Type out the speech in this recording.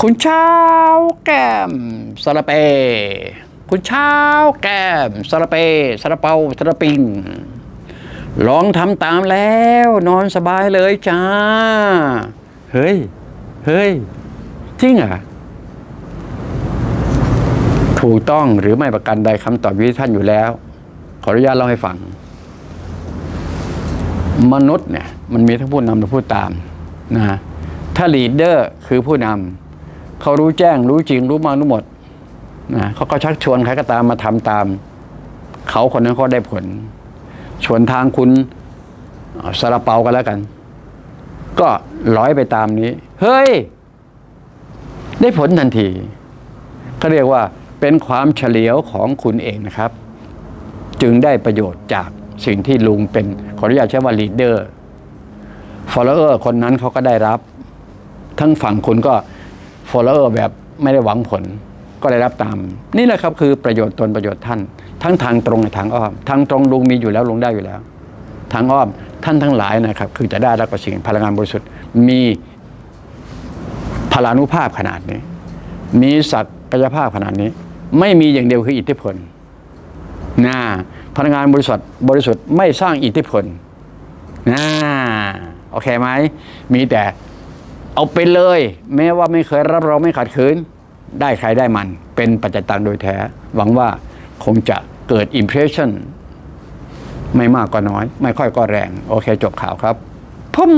คุณเช้าแก้มสระเป คุณเช้าแก้มสระเปสระเปาสระปิงลองทำตามแล้ว นอนสบายเลยจ้า เฮ้ย เฮ้ย จริงเหรอะถูกต้องหรือไม่ประกันใดคำตอบอยู่ที่ท่านอยู่แล้ว ขออนุญาตเล่าให้ฟัง มนุษย์เนี่ย มันมีทั้งผู้นำและผู้ตามนะฮะถ้าลีดเดอร์คือผู้นำ เขารู้แจ้ง รู้จริง รู้มารู้หมดนะเขาก็ชักชวนใครก็ตามมาทำตาม เขาคนนั้นเขาได้ผลชวนทางคุณซาลาเปากันแล้วกัน ก็ร้อยไปตามนี้ เฮ้ย ได้ผลทันทีเขาเรียกว่าเป็นความเฉลียวของคุณเองนะครับ จึงได้ประโยชน์จากสิ่งที่ลุงเป็นขออนุญาตใช้ว่าลีดเดอร์ follower คนนั้นเขาก็ได้รับ ทั้งฝั่งคุณก็ follower แบบไม่ได้หวังผลก็ได้รับตาม นี่แหละครับคือประโยชน์ตนประโยชน์ท่าน ทั้งทางตรงและทางอ้อมทางตรงลุงมีอยู่แล้วลุงได้อยู่แล้ว ทางอ้อมท่านทั้งหลายนะครับ คือจะได้รับกับสิ่งพลังงานบริสุทธิ์ มีพลานุภาพขนาดนี้ มีศักยภาพขนาดนี้ ไม่มีอย่างเดียวคืออิทธิพลนะพลังงานบริสุทธิ์บริสุทธิ์ไม่สร้างอิทธิพลนะโอเคไหมมีแต่ เอาไปเลย แม้ว่าไม่เคยรับรองไม่ขัดขืน ได้ใครได้มัน เป็นปัจจัยตังโดยแท้ หวังว่าคงจะเกิดอิมเพรสชั่นไม่มากก็น้อย ไม่ค่อยก็แรง โอเคจบข่าวครับพุ่ม